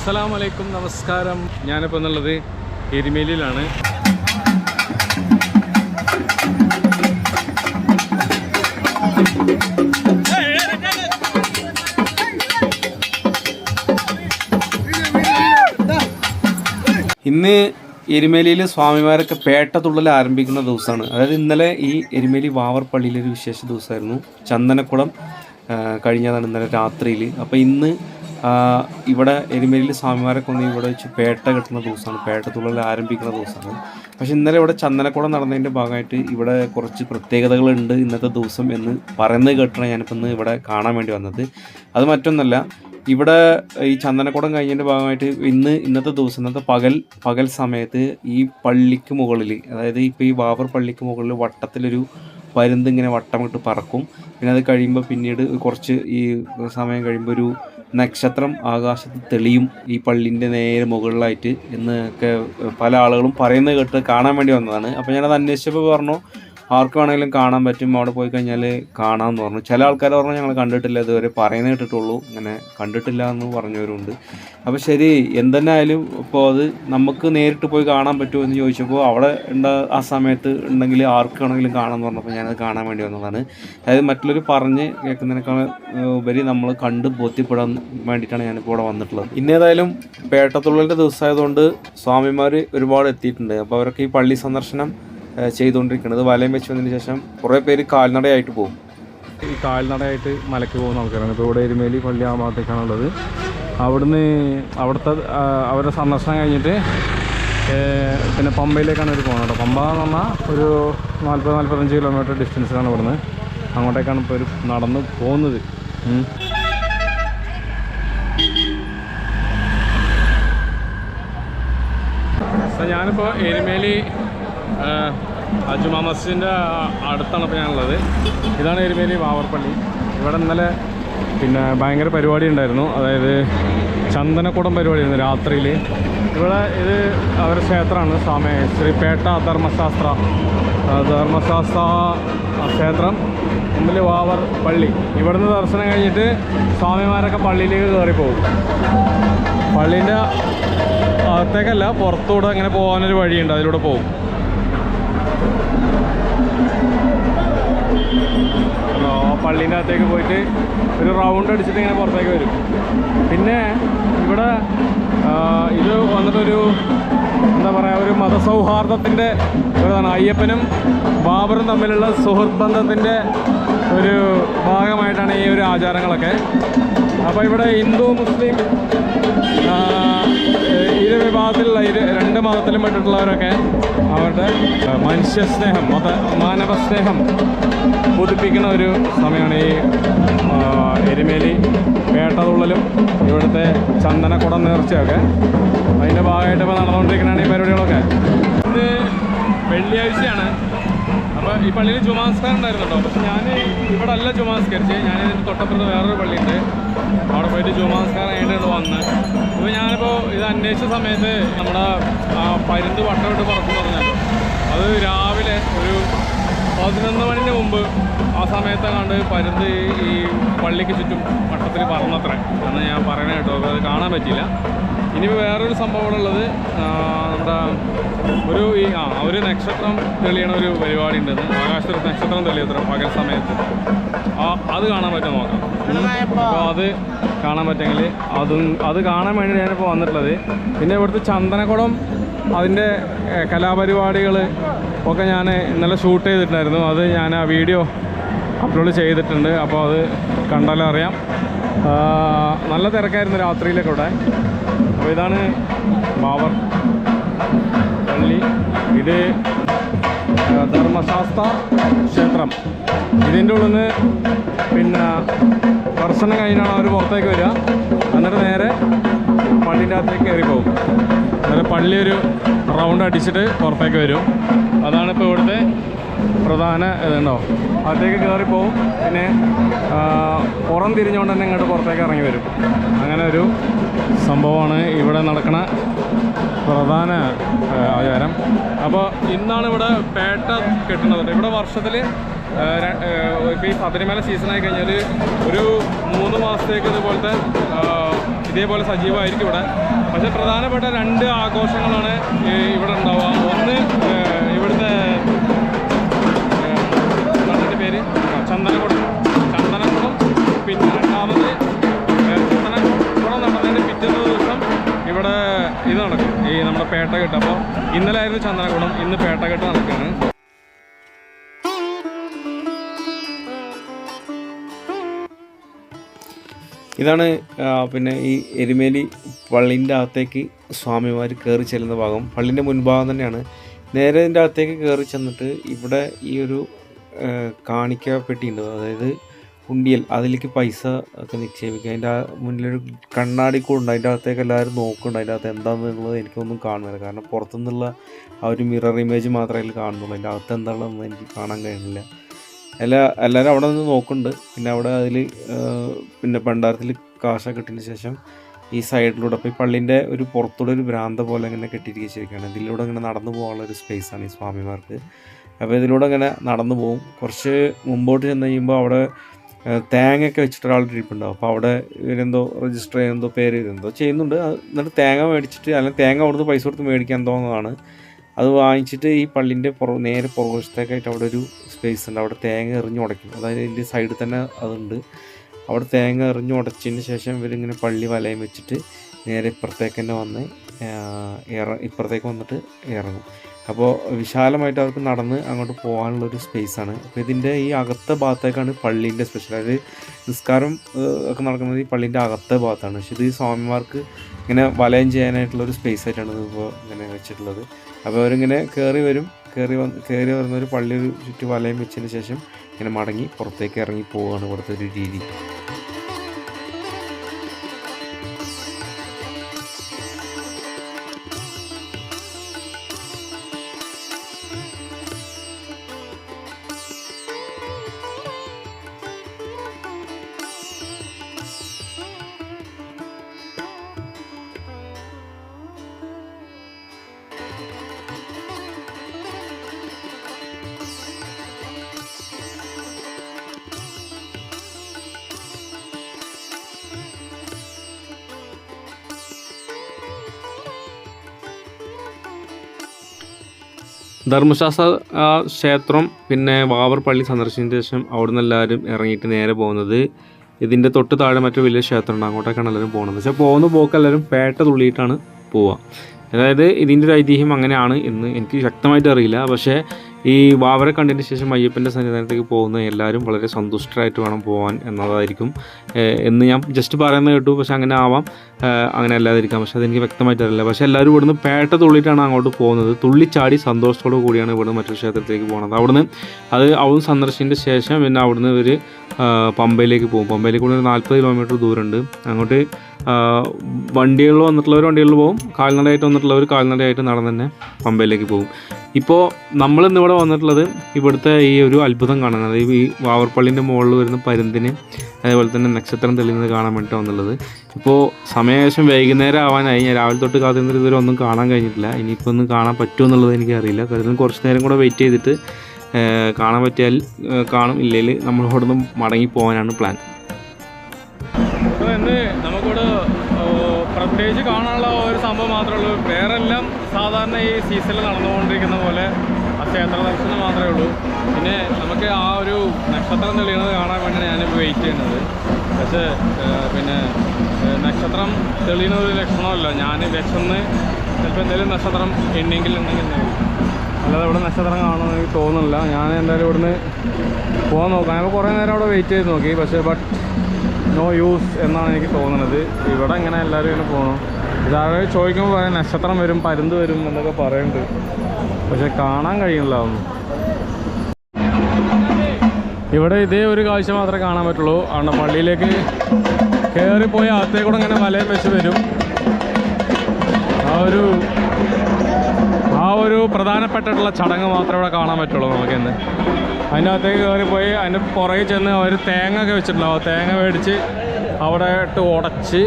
അസ്സലാമു അലൈക്കും നമസ്കാരം. ഞാനിപ്പോൾ എന്നുള്ളത് എരുമേലിയിലാണ്. ഇന്ന് എരുമേലിയിൽ സ്വാമിമാരൊക്കെ പേട്ടത്തുള്ളൽ ആരംഭിക്കുന്ന ദിവസമാണ്. അതായത് ഇന്നലെ ഈ എരുമേലി വാവർ പള്ളിയിലൊരു വിശേഷ ദിവസമായിരുന്നു. ചന്ദനക്കുളം കഴിഞ്ഞതാണ് ഇന്നലെ രാത്രിയിൽ അപ്പോൾ ഇന്ന് ഇവിടെ എരുമേലിയിൽ സ്വാമിമാരെ കൊന്ന് ഇവിടെ വെച്ച് പേട്ട കിട്ടുന്ന ദിവസമാണ്. പേട്ടത്തുള്ളൽ ആരംഭിക്കുന്ന ദിവസമാണ്. പക്ഷെ ഇന്നലെ ഇവിടെ ചന്ദനക്കുളം നടന്നതിന്റെ ഭാഗമായിട്ട് ഇവിടെ കുറച്ച് പ്രത്യേകതകളുണ്ട് ഇന്നത്തെ ദിവസം എന്ന് പറയുന്നത് കേട്ടാണ് ഞാനിപ്പോൾ ഇന്ന് ഇവിടെ കാണാൻ വേണ്ടി വന്നത്. അത് മറ്റൊന്നല്ല ഇവിടെ ഈ ചന്ദനക്കുടം കഴിഞ്ഞതിന്റെ ഭാഗമായിട്ട് ഇന്ന് ഇന്നത്തെ ദിവസം ഇന്നത്തെ പകൽ പകൽ സമയത്ത് ഈ പള്ളിക്ക് മുകളിൽ അതായത് ഇപ്പോൾ ഈ ബാബർ പള്ളിക്ക് മുകളിൽ വട്ടത്തിലൊരു പരുന്ത് ഇങ്ങനെ വട്ടമിട്ട് പറക്കും. പിന്നെ അത് കഴിയുമ്പോൾ പിന്നീട് കുറച്ച് ഈ സമയം കഴിയുമ്പോൾ ഒരു നക്ഷത്രം ആകാശത്ത് തെളിയും ഈ പള്ളിന്റെ നേരെ മുകളിലായിട്ട് എന്നൊക്കെ പല ആളുകളും പറയുന്നത് കേട്ട് കാണാൻ വേണ്ടി വന്നതാണ്. അപ്പോൾ ഞാനത് അന്വേഷിച്ചപ്പോൾ പറഞ്ഞു ആർക്ക് വേണമെങ്കിലും കാണാൻ പറ്റും അവിടെ പോയി കഴിഞ്ഞാൽ കാണാമെന്ന് പറഞ്ഞു. ചില ആൾക്കാർ പറഞ്ഞു ഞങ്ങൾ കണ്ടിട്ടില്ല ഇതുവരെ പറയുന്നത് കേട്ടിട്ടുള്ളൂ. ഇങ്ങനെ കണ്ടിട്ടില്ല എന്ന് പറഞ്ഞവരുണ്ട്. അപ്പോൾ ശരി എന്തെന്നായാലും ഇപ്പോൾ അത് നമുക്ക് നേരിട്ട് പോയി കാണാൻ പറ്റുമോ എന്ന് ചോദിച്ചപ്പോൾ അവിടെ ഉണ്ട ആ സമയത്ത് ഉണ്ടെങ്കിൽ ആർക്ക് വേണമെങ്കിലും കാണാമെന്ന് പറഞ്ഞപ്പോൾ ഞാനത് കാണാൻ വേണ്ടി വന്നതാണ്. അതായത് മറ്റുള്ളവർ പറഞ്ഞ് കേൾക്കുന്നതിനേക്കാൾ ഉപരി നമ്മൾ കണ്ട് ബോധ്യപ്പെടാൻ വേണ്ടിയിട്ടാണ് ഞാനിപ്പോൾ ഇവിടെ വന്നിട്ടുള്ളത്. ഇന്നേതായാലും പേട്ടത്തുള്ളലിന്റെ ദിവസമായതുകൊണ്ട് സ്വാമിമാർ ഒരുപാട് എത്തിയിട്ടുണ്ട്. അപ്പോൾ അവരൊക്കെ ഈ പള്ളി സന്ദർശനം ചെയ്തുകൊണ്ടിരിക്കുന്നത്. വലയം വെച്ച് വന്നതിന് ശേഷം കുറേ പേര് കാൽനടയായിട്ട് പോകും. ഈ കാൽനടയായിട്ട് മലയ്ക്ക് പോകുന്ന ആൾക്കാരാണ്. ഇപ്പോൾ ഇവിടെ എരുമേലി പള്ളി ആ ഭാഗത്തേക്കാണുള്ളത് അവിടുന്ന് അവിടുത്തെ അവരുടെ സന്ദർശനം കഴിഞ്ഞിട്ട് പിന്നെ പമ്പയിലേക്കാണ് ഇവർ പോകുന്നത് പമ്പ എന്ന് പറഞ്ഞാൽ ഒരു നാൽപ്പത് നാൽപ്പത്തഞ്ച് കിലോമീറ്റർ ഡിസ്റ്റൻസിലാണ് ഇവിടുന്ന്. അങ്ങോട്ടേക്കാണ് ഇപ്പോൾ ഒരു നടന്ന് പോകുന്നത്. ഞാനിപ്പോൾ എരുമേലി അജുമാ മസ്ജിദിന്റെ അടുത്താണ് ഇപ്പോൾ ഞാനുള്ളത്. ഇതാണ് എരുമേലി വാവർപ്പള്ളി. ഇവിടെ ഇന്നലെ പിന്നെ ഭയങ്കര പരിപാടി ഉണ്ടായിരുന്നു. അതായത് ചന്ദനക്കുടം പരിപാടിയായിരുന്നു രാത്രിയിൽ ഇവിടെ ഇത് അവരുടെ ക്ഷേത്രമാണ് സ്വാമി ശ്രീ പേട്ട ധർമ്മശാസ്ത്ര ധർമ്മശാസ്ത്ര ക്ഷേത്രം മുമ്പിൽ വാവർ പള്ളി. ഇവിടുന്ന് ദർശനം കഴിഞ്ഞിട്ട് സ്വാമിമാരൊക്കെ പള്ളിയിലേക്ക് കയറിപ്പോകും പോകും പള്ളീന്റെ അകത്തേക്കല്ല പുറത്തൂടെ അങ്ങനെ പോകാനൊരു വഴിയുണ്ട് അതിലൂടെ പോകും. പള്ളീന്റെ അകത്തേക്ക് പോയിട്ട് ഒരു റൗണ്ട് അടിച്ചിട്ട് ഇങ്ങനെ പുറത്തേക്ക് വരും. പിന്നെ ഇവിടെ ഇത് വന്നിട്ടൊരു എന്താ പറയുക ഒരു മതസൗഹാർദ്ദത്തിന്റെ ഇതാണ് അയ്യപ്പനും ബാബറും തമ്മിലുള്ള സുഹൃത്ത് ബന്ധത്തിന്റെ ഒരു ഭാഗമായിട്ടാണ് ഈ ഒരു ആചാരങ്ങളൊക്കെ. അപ്പോൾ ഇവിടെ ഹിന്ദു മുസ്ലിം ഇരു വിഭാഗത്തിലുള്ള ഇരു രണ്ട് മതത്തിലും പെട്ടിട്ടുള്ളവരൊക്കെ അവരുടെ മനുഷ്യ മനുഷ്യസ്നേഹം മത മാനവ സ്നേഹം പുതുപ്പിക്കുന്ന ഒരു സമയമാണ് ഈ എരുമേലി വേട്ടതുള്ളലും ഇവിടുത്തെ ചന്ദനക്കുടം നേർച്ചയൊക്കെ. അതിന്റെ ഭാഗമായിട്ട് ഇപ്പോൾ നടന്നുകൊണ്ടിരിക്കുന്നതാണ് ഈ പരിപാടികളൊക്കെ. ഇന്ന് വെള്ളിയാഴ്ചയാണ്. അപ്പോൾ ഈ പള്ളിയിൽ ജുമാസ്കാരം ഉണ്ടായിരുന്നുണ്ടോ പക്ഷെ ഞാൻ ഇവിടെ അല്ല ജുമാസ്കരിച്ച് ഞാൻ ഇതിന്റെ തൊട്ടപ്പുറത്ത് വേറൊരു പള്ളിയുണ്ട്. അവിടെ പോയിട്ട് ജുമാസ്കാരം കഴിഞ്ഞിട്ട് വന്ന്. അപ്പോൾ ഞാനിപ്പോൾ ഇത് അന്വേഷിച്ച സമയത്ത് നമ്മുടെ പരുന്ത് വട്ടമിട്ട് പറക്കുന്നത് അത് രാവിലെ ഒരു പതിനൊന്ന് മണിന് മുമ്പ് ആ സമയത്ത് കണ്ട് പരുന്ത് ഈ- പള്ളിക്ക് ചുറ്റും വട്ടത്തിൽ പറന്നത്രേ. എന്ന് ഞാൻ പറയണ കേട്ടോ അത് കാണാൻ പറ്റിയില്ല. ഇനി വേറൊരു സംഭവം ഇവിടെ ഉള്ളത് ആ, നമ്മുടെ ഒരു ഈ ആ ഒരു നക്ഷത്രം തെളിയണ ഒരു പരിപാടി ഉണ്ടെന്ന്. ആകാശത്ത് നക്ഷത്രം തെളിയത്ര പകൽ സമയത്ത്. ആ അത് കാണാൻ പറ്റും നോക്കാം. അപ്പോൾ അത് കാണാൻ പറ്റുമെങ്കിൽ അതും അത് കാണാൻ വേണ്ടി ഞാനിപ്പോൾ വന്നിട്ടുള്ളത്. പിന്നെ ഇവിടുത്തെ ചന്ദനക്കുളം അതിന്റെ കലാപരിപാടികൾ ഒക്കെ ഞാൻ ഇന്നലെ ഷൂട്ട് ചെയ്തിട്ടുണ്ടായിരുന്നു. അത് ഞാൻ ആ വീഡിയോ അപ്ലോഡ് ചെയ്തിട്ടുണ്ട്. അപ്പോൾ അത് കണ്ടാലും അറിയാം. നല്ല തിരക്കായിരുന്നു രാത്രിയിലൊക്കെ ഇവിടെ. അപ്പോൾ ഇതാണ് ബാബർ പള്ളി. ഇത് ധർമ്മശാസ്ത്ര ക്ഷേത്രം. ഇതിന്റെ ഉള്ളിൽ നിന്ന് പിന്നെ ദർശനം കഴിഞ്ഞാണ് അവർ പുറത്തേക്ക് വരിക. എന്നിട്ട് നേരെ പള്ളിന്റെ അകത്തേക്ക് കയറി പോകും. എന്നിട്ട് പള്ളി ഒരു റൗണ്ട് അടിച്ചിട്ട് പുറത്തേക്ക് വരും. അതാണ് ഇപ്പോൾ ഇവിടുത്തെ പ്രധാന ഇതുണ്ടോ അകത്തേക്ക് കയറിപ്പോവും പിന്നെ പുറം തിരിഞ്ഞുകൊണ്ട് തന്നെ ഇങ്ങോട്ട് പുറത്തേക്ക് ഇറങ്ങി വരും. അങ്ങനെ ഒരു സംഭവമാണ് ഇവിടെ നടക്കണ പ്രധാന ആചാരം. അപ്പോൾ ഇന്നാണ് ഇവിടെ പേട്ട കെട്ടുന്നത്. ഇവിടെ വർഷത്തിൽ ഇപ്പോൾ ഈ ശബരിമല സീസണായി കഴിഞ്ഞാൽ ഒരു മൂന്ന് മാസത്തേക്ക് ഇതുപോലത്തെ ഇതേപോലെ സജീവമായിരിക്കും ഇവിടെ. പക്ഷേ പ്രധാനപ്പെട്ട രണ്ട് ആഘോഷങ്ങളാണ് ഇവിടെ ഉണ്ടാവുക. ഒന്ന് ഇവിടുത്തെ അതിന്റെ പേര്? ചന്ദനക്കുടം. ചന്ദനക്കുടം. പിന്നെ രണ്ടാമത് ചന്ദനക്കുടം നടന്നതിന്റെ പിറ്റേ ദിവസം ഇവിടെ ഇത് നടക്കും. ഈ നമ്മുടെ പേട്ടകെട്ട്. അപ്പോൾ ഇന്നലെ ആയിരുന്നു ചന്ദനക്കുടം ഇന്ന് പേട്ടകെട്ട് നടക്കുകയാണ് ഇതാണ് പിന്നെ ഈ എരുമേലി പള്ളിന്റെ അകത്തേക്ക് സ്വാമിമാർ കയറി ചെല്ലുന്ന ഭാഗം. പള്ളിന്റെ മുൻഭാഗം തന്നെയാണ്. നേരെ ഇതിന്റെ അകത്തേക്ക് കയറി ചെന്നിട്ട് ഇവിടെ ഈ ഒരു കാണിക്ക പെട്ടിയുണ്ട് അതായത് ഉണ്ടിയൽ അതിലേക്ക് പൈസ ഒക്കെ നിക്ഷേപിക്കുക. അതിന്റെ മുന്നിലൊരു കണ്ണാടി കൂടുണ്ട് അതിന്റെ അകത്തേക്ക് എല്ലാവരും നോക്കുന്നുണ്ട്. അതിന്റെ അകത്ത് എന്താണെന്നുള്ളത് എനിക്കൊന്നും കാണുന്നില്ല. കാരണം പുറത്തുനിന്നുള്ള ആ ഒരു മിറർ ഇമേജ് മാത്രമേ അതിൽ കാണുന്നുള്ളൂ. അതിന്റെ അകത്ത് എന്താണെന്ന് എനിക്ക് കാണാൻ കഴിയുന്നില്ല. എല്ലാ എല്ലാവരും അവിടെ നിന്ന് നോക്കുന്നുണ്ട്. പിന്നെ അവിടെ അതിൽ പിന്നെ ഭണ്ഡാരത്തിൽ കാശൊക്കെ കിട്ടിയതിന് ശേഷം ഈ സൈഡിലൂടെ അപ്പോൾ ഈ പള്ളിന്റെ ഒരു പുറത്തൂടെ ഒരു ഭ്രാന്ത പോലെ ഇങ്ങനെ കെട്ടിയിരിക്കുകയാണ് ഇതിലൂടെ ഇങ്ങനെ നടന്നു പോകാനുള്ള ഒരു സ്പേസാണ് ഈ സ്വാമിമാർക്ക്. അപ്പോൾ ഇതിലൂടെ ഇങ്ങനെ നടന്നു പോകും കുറച്ച് മുമ്പോട്ട് ചെന്ന് കഴിയുമ്പോൾ അവിടെ തേങ്ങയൊക്കെ വെച്ചിട്ട് ഒരാൾ ഇരിപ്പുണ്ടാവും. അപ്പോൾ അവിടെ ഇവരെന്തോ രജിസ്റ്റർ ചെയ്യുന്നതോ പേര് എന്തോ ചെയ്യുന്നുണ്ട്. എന്നിട്ട് തേങ്ങ മേടിച്ചിട്ട് അല്ലെങ്കിൽ തേങ്ങ അവിടുന്ന് പൈസ കൊടുത്ത് മേടിക്കാൻ തോന്നുന്നതാണ്. അത് വാങ്ങിച്ചിട്ട് ഈ പള്ളിന്റെ പുറ നേരെ പുറകുവശത്തേക്കായിട്ട് അവിടെ ഒരു സ്പേസ് ഉണ്ട്. അവിടെ തേങ്ങ എറിഞ്ഞു ഉടയ്ക്കും. അതായത് ഇതിന്റെ സൈഡിൽ തന്നെ അതുണ്ട്. അവിടെ തേങ്ങ എറിഞ്ഞു ഉടച്ചതിന് ശേഷം ഇവരിങ്ങനെ പള്ളി വലയം വെച്ചിട്ട് നേരെ ഇപ്പുറത്തേക്ക് തന്നെ വന്ന് ഇറ ഇപ്പുറത്തേക്ക് വന്നിട്ട് ഇറങ്ങും. അപ്പോൾ വിശാലമായിട്ട് അവർക്ക് നടന്ന് അങ്ങോട്ട് പോകാനുള്ളൊരു സ്പേസാണ് അപ്പോൾ ഇതിന്റെ ഈ അകത്തെ ഭാഗത്തേക്കാണ് പള്ളീന്റെ സ്പെഷ്യൽ അതായത് നിസ്കാരം ഒക്കെ നടക്കുന്നത് ഈ പള്ളീന്റെ അകത്തെ ഭാഗത്താണ്. പക്ഷേ ഇത് ഈ സ്വാമിമാർക്ക് ഇങ്ങനെ വലയം ചെയ്യാനായിട്ടുള്ളൊരു സ്പേസ് ആയിട്ടാണ് ഇതിപ്പോൾ ഇങ്ങനെ വെച്ചിട്ടുള്ളത്. അപ്പോൾ അവരിങ്ങനെ കയറി വരും. കയറി വന്ന് കയറി വരുന്ന ഒരു പള്ളി ഒരു ചുറ്റുവലയം വെച്ചതിന് ശേഷം ഇങ്ങനെ മടങ്ങി പുറത്തേക്ക് ഇറങ്ങി പോവുകയാണ് ഇവിടുത്തെ ഒരു രീതി. ധർമ്മശാസ്ത്ര ക്ഷേത്രം പിന്നെ വാവർ പള്ളി സന്ദർശിച്ചതിന് ശേഷം അവിടെ നിന്ന് എല്ലാവരും ഇറങ്ങിയിട്ട് നേരെ പോകുന്നത് ഇതിന്റെ തൊട്ട് താഴെ മറ്റൊരു വലിയ ക്ഷേത്രം ഉണ്ട് അങ്ങോട്ടേക്കാണ് എല്ലാവരും പോകുന്നത്. പക്ഷേ പോകുന്ന പോക്ക് എല്ലാവരും പേട്ട തുള്ളിയിട്ടാണ് പോവുക. അതായത് ഇതിന്റെ ഒരു ഐതിഹ്യം അങ്ങനെയാണ് എന്ന് എനിക്ക് ശക്തമായിട്ട് അറിയില്ല. പക്ഷേ ഈ വാവരെ കണ്ടതിന് ശേഷം അയ്യപ്പന്റെ സന്നിധാനത്തേക്ക് പോകുന്ന എല്ലാവരും വളരെ സന്തുഷ്ടരായിട്ട് വേണം പോകാൻ എന്നതായിരിക്കും. എന്ന് ഞാൻ ജസ്റ്റ് പറയുന്നത് കേട്ടു. പക്ഷെ അങ്ങനെ ആവാം. അങ്ങനെ അല്ലാതിരിക്കാം. പക്ഷെ അതെനിക്ക് വ്യക്തമായിട്ട് അറിയില്ല പക്ഷേ എല്ലാവരും ഇവിടുന്ന് പേട്ട തുള്ളിയിട്ടാണ് അങ്ങോട്ട് പോകുന്നത്. തുള്ളിച്ചാടി സന്തോഷത്തോടു കൂടിയാണ് ഇവിടുന്ന് മറ്റൊരു ക്ഷേത്രത്തിലേക്ക് പോകുന്നത്. അവിടുന്ന് അത് അവിടുന്ന് സന്ദർശിച്ചതിന്റെ ശേഷം പിന്നെ അവിടുന്ന് ഇവർ പമ്പയിലേക്ക് പോകും. പമ്പയിലേക്ക് കൂടി ഒരു നാൽപ്പത് കിലോമീറ്റർ ദൂരമുണ്ട്. അങ്ങോട്ട് വണ്ടികളിൽ വന്നിട്ടുള്ളവർ വണ്ടികളിൽ പോകും. കാൽനടയായിട്ട് വന്നിട്ടുള്ളവർ കാൽനടയായിട്ട് നടന്ന് തന്നെ പമ്പയിലേക്ക് പോകും. ഇപ്പോൾ നമ്മൾ ഇന്നിവിടെ വന്നിട്ടുള്ളത് ഇവിടുത്തെ ഈ ഒരു അത്ഭുതം കാണാൻ അതായത് ഈ വാവർപ്പള്ളിന്റെ മുകളിൽ വരുന്ന പരുന്തിന് അതേപോലെ തന്നെ നക്ഷത്രം തെളിയുന്നത് കാണാൻ വേണ്ടിയിട്ട് വന്നുള്ളത് ഇപ്പോൾ സമയശേഷം വൈകുന്നേരം ആവാനായി ഞാൻ രാവിലെ തൊട്ട് കാത്തിരുന്നിട്ട് ഇതുവരെ ഒന്നും കാണാൻ കഴിഞ്ഞിട്ടില്ല. ഇനിയിപ്പോൾ ഒന്നും കാണാൻ പറ്റുമോ എന്നുള്ളത് എനിക്കറിയില്ല. കരുതും കുറച്ച് നേരം കൂടെ വെയിറ്റ് ചെയ്തിട്ട് കാണാൻ പറ്റിയാൽ കാണും. ഇല്ലെങ്കിൽ നമ്മൾ ഇവിടെ നിന്ന് മടങ്ങി പോകാനാണ് പ്ലാൻ പ്രത്യേകിച്ച് കാണാനുള്ള ഒരു സംഭവം മാത്രമേ ഉള്ളൂ. വേറെ എല്ലാം സാധാരണ ഈ സീസണിൽ നടന്നുകൊണ്ടിരിക്കുന്ന പോലെ ആ ക്ഷേത്ര ദർശനം മാത്രമേ ഉള്ളൂ. പിന്നെ നമുക്ക് ആ ഒരു നക്ഷത്രം തെളിയുന്നത് കാണാൻ വേണ്ടിയാണ് ഞാനിപ്പോൾ വെയിറ്റ് ചെയ്യുന്നത്. പക്ഷേ പിന്നെ നക്ഷത്രം തെളിയുന്ന ഒരു ലക്ഷണമല്ല. ഞാൻ വിശന്ന് ചിലപ്പോൾ എന്തെങ്കിലും നക്ഷത്രം എണ്ണിയെങ്കിൽ ഉണ്ടെങ്കിൽ. അല്ലാതെ ഇവിടെ നക്ഷത്രം കാണുമെന്ന് എനിക്ക് തോന്നുന്നില്ല. ഞാൻ എന്തായാലും ഇവിടുന്ന് പോകാൻ നോക്കാം. ഞങ്ങൾ കുറേ നേരം അവിടെ വെയിറ്റ് ചെയ്ത് നോക്കി. പക്ഷേ ബട്ട് നോ യൂസ് എന്നാണ് എനിക്ക് തോന്നുന്നത്. ഇവിടെ ഇങ്ങനെ എല്ലാവരും ഇങ്ങനെ പോകണം ഇതാകെ ചോദിക്കുമ്പോൾ പറയാം നക്ഷത്രം വരും പരുന്ത് വരും എന്നൊക്കെ പറയുന്നുണ്ട് പക്ഷെ കാണാൻ കഴിയുന്നില്ല ഒന്നും ഇവിടെ ഇതേ ഒരു കാഴ്ച മാത്രമേ കാണാൻ പറ്റുള്ളൂ. അവിടെ പള്ളിയിലേക്ക് കയറിപ്പോയി അകത്തേക്കൂടെ ഇങ്ങനെ മലയും വെച്ച് വരും. ആ ഒരു ഒരു പ്രധാനപ്പെട്ടിട്ടുള്ള ചടങ്ങ് മാത്രമേ ഇവിടെ കാണാൻ പറ്റുള്ളൂ നമുക്ക് നമുക്കിന്ന് അതിന്റെ അകത്തേക്ക് പോയി അതിന്റെ പുറകിൽ ചെന്ന് അവർ തേങ്ങ ഒക്കെ വെച്ചിട്ടുണ്ടാവും തേങ്ങ മേടിച്ച് അവിടെ ഇട്ട് ഉടച്ച്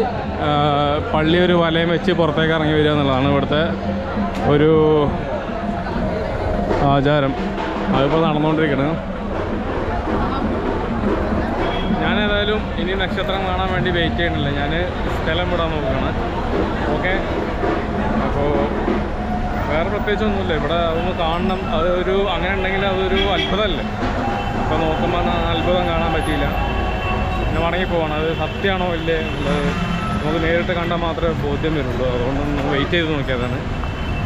പള്ളി ഒരു വലയം വെച്ച് പുറത്തേക്ക് ഇറങ്ങി വരിക എന്നുള്ളതാണ് ഇവിടുത്തെ ഒരു ആചാരം. അതിപ്പോൾ നടന്നുകൊണ്ടിരിക്കുന്നത് ഞാൻ ഏതായാലും ഇനി നക്ഷത്രം കാണാൻ വേണ്ടി വെയിറ്റ് ചെയ്യണില്ല ഞാൻ സ്ഥലം വിടാൻ നോക്കുകയാണ്. ഓക്കെ? അപ്പോൾ വേറെ പ്രത്യേകിച്ചൊന്നുമില്ല. ഇവിടെ ഒന്ന് കാണണം. അതൊരു അങ്ങനെ ഉണ്ടെങ്കിൽ അതൊരു അത്ഭുതമല്ലേ? അപ്പോൾ നോക്കുമ്പോൾ അത്ഭുതം കാണാൻ പറ്റിയില്ല. പിന്നെ മടങ്ങി പോകണം അത് സത്യമാണോ ഇല്ലേ എന്നുള്ളത് നമുക്ക് നേരിട്ട് കണ്ടാൽ മാത്രമേ ബോധ്യം വരുള്ളൂ. അതുകൊണ്ട് അതുകൊണ്ടൊന്ന് വെയിറ്റ് ചെയ്ത് നോക്കിയതാണ്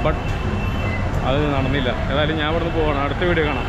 ബട്ട് അത് നടന്നില്ല. ഏതായാലും ഞാൻ ഇവിടുന്ന് പോകണം അടുത്ത വീഡിയോ കാണാം.